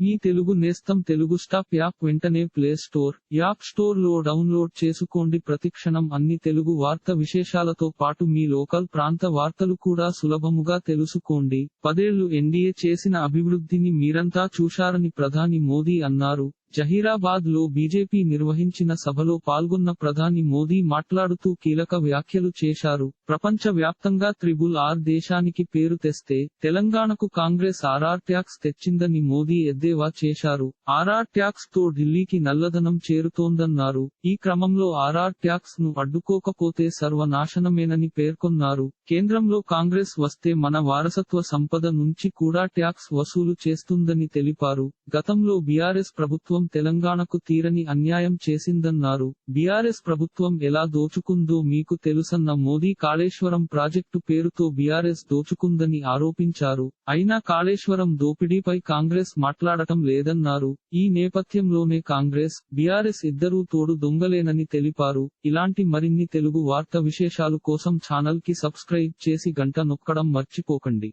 మీ తెలుగు నేస్తం Telugu stop app వెంటనే play store app స్టోర్లో డౌన్లోడ్ చేసుకోండి. ప్రతిక్షణం అన్ని తెలుగు వార్త విశేషాలతో పాటు మీ లోకల్ ప్రాంత వార్తలు కూడా సులభముగా తెలుసుకోండి. పదేళ్ళు ఎన్డీఏ చేసిన అభివృద్ధిని మీరంతా చూశారని ప్రధాని మోదీ అన్నారు. జహీరాబాద్లో బీజేపీ నిర్వహించిన సభలో పాల్గొన్న ప్రధాని మోదీ మాట్లాడుతూ కీలక వ్యాఖ్యలు చేశారు. ప్రపంచ వ్యాప్తంగా త్రిబుల్ ఆర్ దేశానికి పేరు తెస్తే తెలంగాణకు కాంగ్రెస్ ఆర్ఆర్ ట్యాక్స్ తెచ్చిందని మోదీ ఎద్దేవా చేశారు. ఆర్ఆర్ ట్యాక్స్తో ఢిల్లీకి నల్లధనం చేరుతోందన్నారు. ఈ క్రమంలో ఆర్ఆర్ ట్యాక్స్ను అడ్డుకోకపోతే సర్వనాశనమేనని పేర్కొన్నారు. కేంద్రంలో కాంగ్రెస్ వస్తే మన వారసత్వ సంపద నుంచి కూడా ట్యాక్స్ వసూలు చేస్తుందని తెలిపారు. గతంలో బీఆర్ఎస్ ప్రభుత్వం తెలంగాణకు తీరని అన్యాయం చేసిందన్నారు. బీఆర్ఎస్ ప్రభుత్వం ఎలా దోచుకుందో మీకు తెలుసన్న మోదీ కాళేశ్వరం ప్రాజెక్టు పేరుతో బీఆర్ఎస్ దోచుకుందని ఆరోపించారు. అయినా కాళేశ్వరం దోపిడీపై కాంగ్రెస్ మాట్లాడటం లేదన్నారు. ఈ నేపథ్యంలోనే కాంగ్రెస్ బీఆర్ఎస్ ఇద్దరూ తోడు దొంగలేనని తెలిపారు. ఇలాంటి మరిన్ని తెలుగు వార్త విశేషాలు కోసం ఛానల్కి సబ్స్క్రైబ్ చేసి గంట నొక్కడం మర్చిపోకండి.